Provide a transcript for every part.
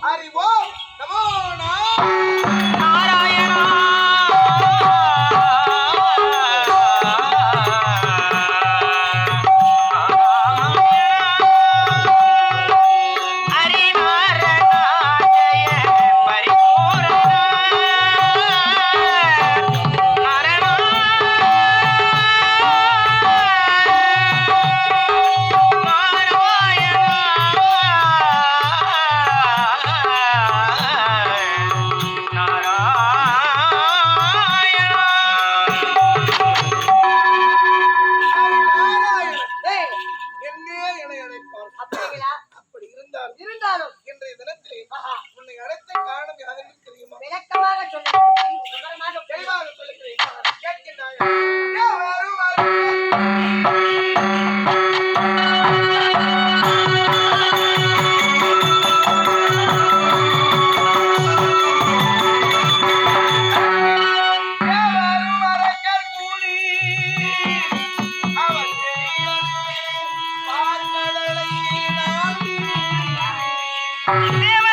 அறிவோம். நமோ நாராயண Meu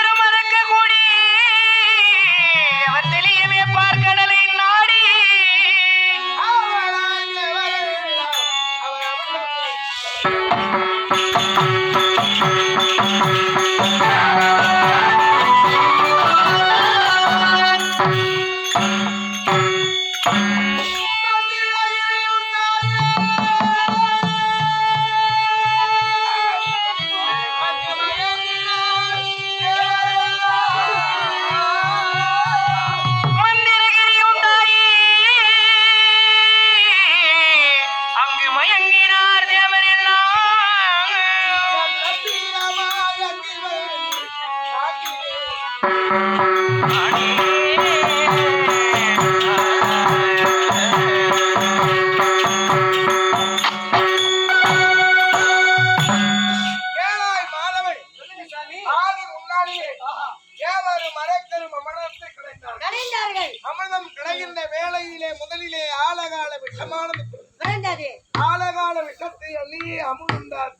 ஆலகால விஷத்தை அள்ளி அமுந்தார்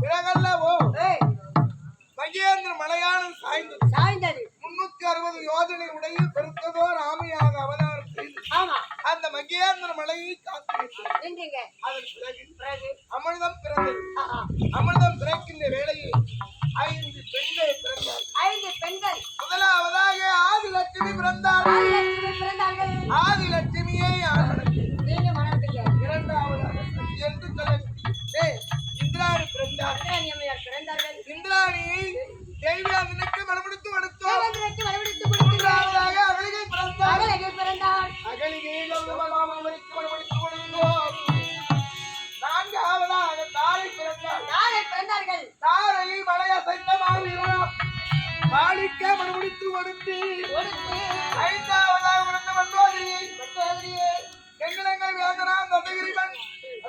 பிறகல்லவோ மகேந்திர மலையாளம் சாய்ந்தது. சாய்ந்தது. முன்னூத்தி அறுபது யோஜனை உடைய பெருத்ததோ ராமையாக அவதாரம் செய்து அந்த மகேந்திர மலையை காத்தீங்க அதன் பிறகு அமிர்தம் பிறந்தது. அமிர்தம் பிறக்கின்ற வேளையில் ஐந்து பெண்கள் பிறந்தார் ஐந்து பெண்கள். முதலாவதாக ஆதி லட்சுமி பிறந்தார் ஆதி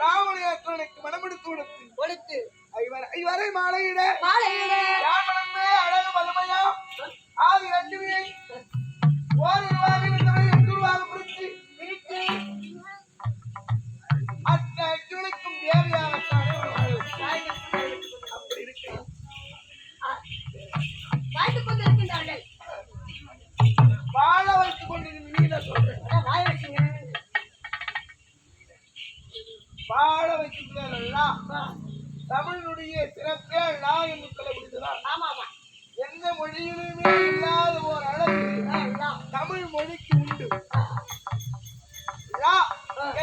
ராவணனுக்கு மனமெடுத்து கொடுத்து கொடுத்து ஐவரை மாலையிட. மாலையிட. ராவணன் தமிழனுடைய சிறப்பே லா என்று சொல்லப்படுகிறார். எந்த மொழியிலுமே இல்லாத ஒரு அழகு தமிழ் மொழிக்கு உண்டு.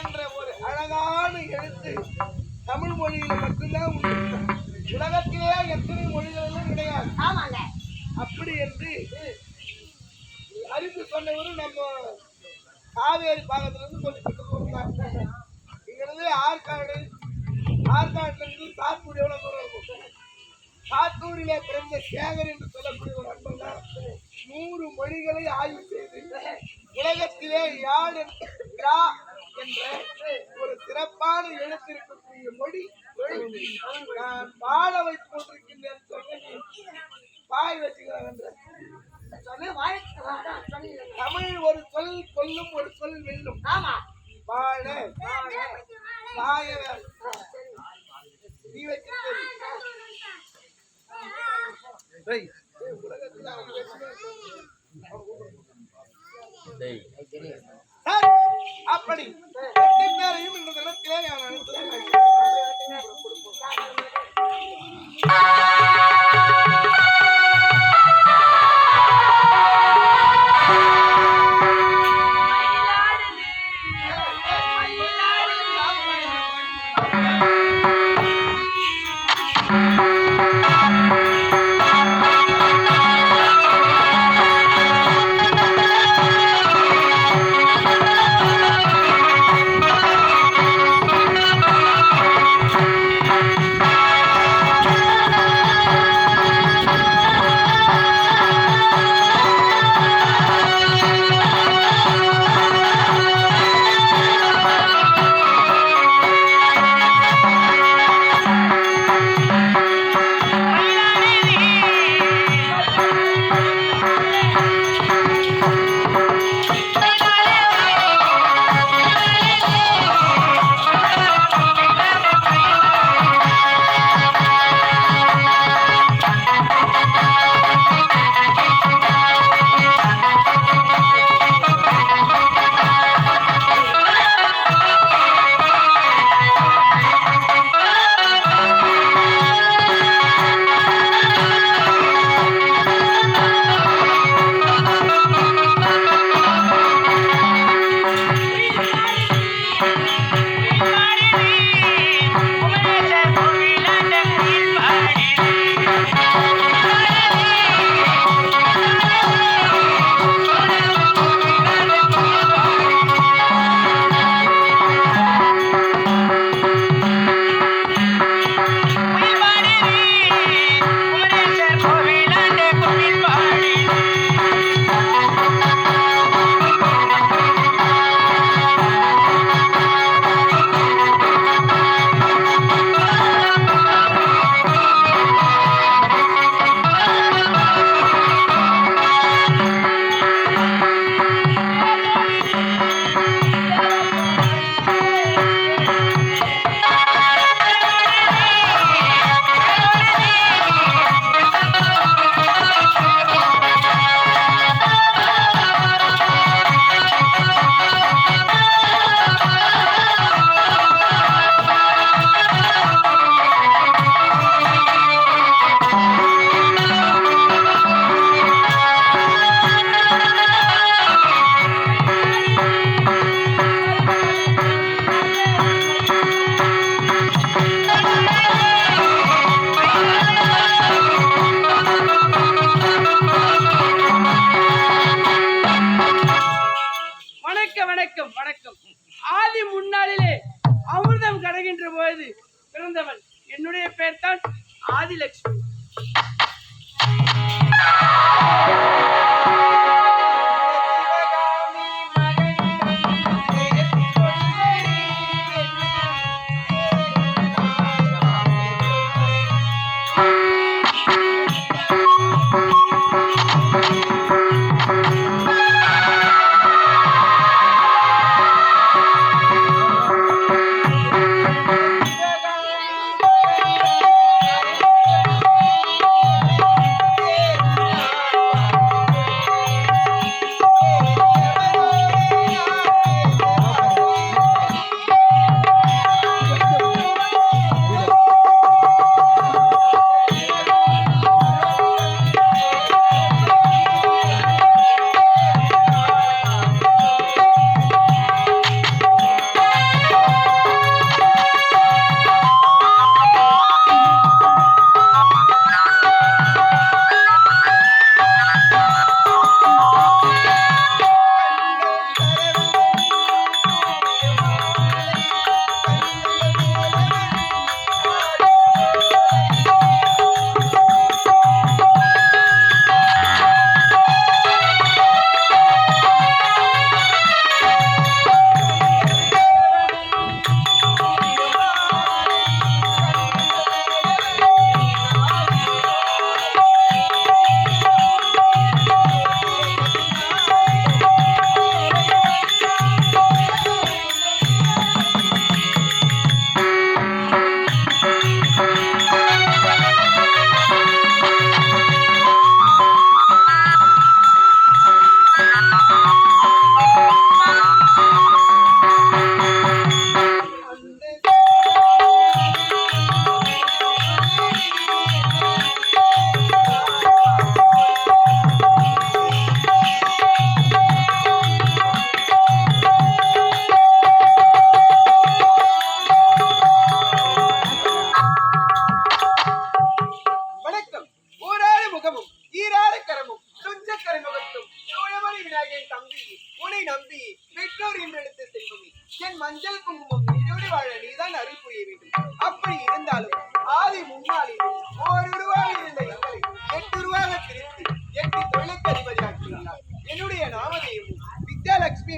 என்ற ஒரு அழகான எழுத்து தமிழ் மொழியில் மட்டும்தான் உண்டு. உலகத்திலேயே எத்தனை மொழிகளும் கிடையாது. அப்படி என்று அறிந்து சொன்னவரும் நம்ம காவேரி பாகத்திலிருந்து கொஞ்சம் இங்கிருந்து ஆற்காடு ஆற்காட்டுல சாத்தூர் எவ்வளவு தூரம் இருக்கும்? சாத்தூரிலே பிறந்த சேகர் என்று சொல்லக்கூடிய ஒரு அன்பன் தான். நூறு மொழிகளை ஆய்வு செய்து உலகத்திலே யாழ் என்ற என்ற ஒரு சிறப்பான எழுத்திருக்கக்கூடிய மொழி நான் பாட வைத்துக் எப்படி ரெண்டு பேரையும் இந்த தினத்திலே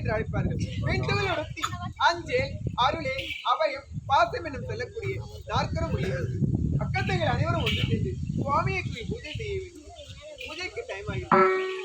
என்று அழைப்பார்கள் பெண்கள் உணர்த்தி அஞ்சேல் அருளே அவையும் பாசம் என்னும் சொல்லக்கூடிய நாற்கரம் உள்ளது அக்கத்தைகள் அனைவரும் ஒன்று சேர்ந்து சுவாமியை கூறி பூஜை செய்ய வேண்டும். பூஜைக்கு டைம் ஆகிவிடும்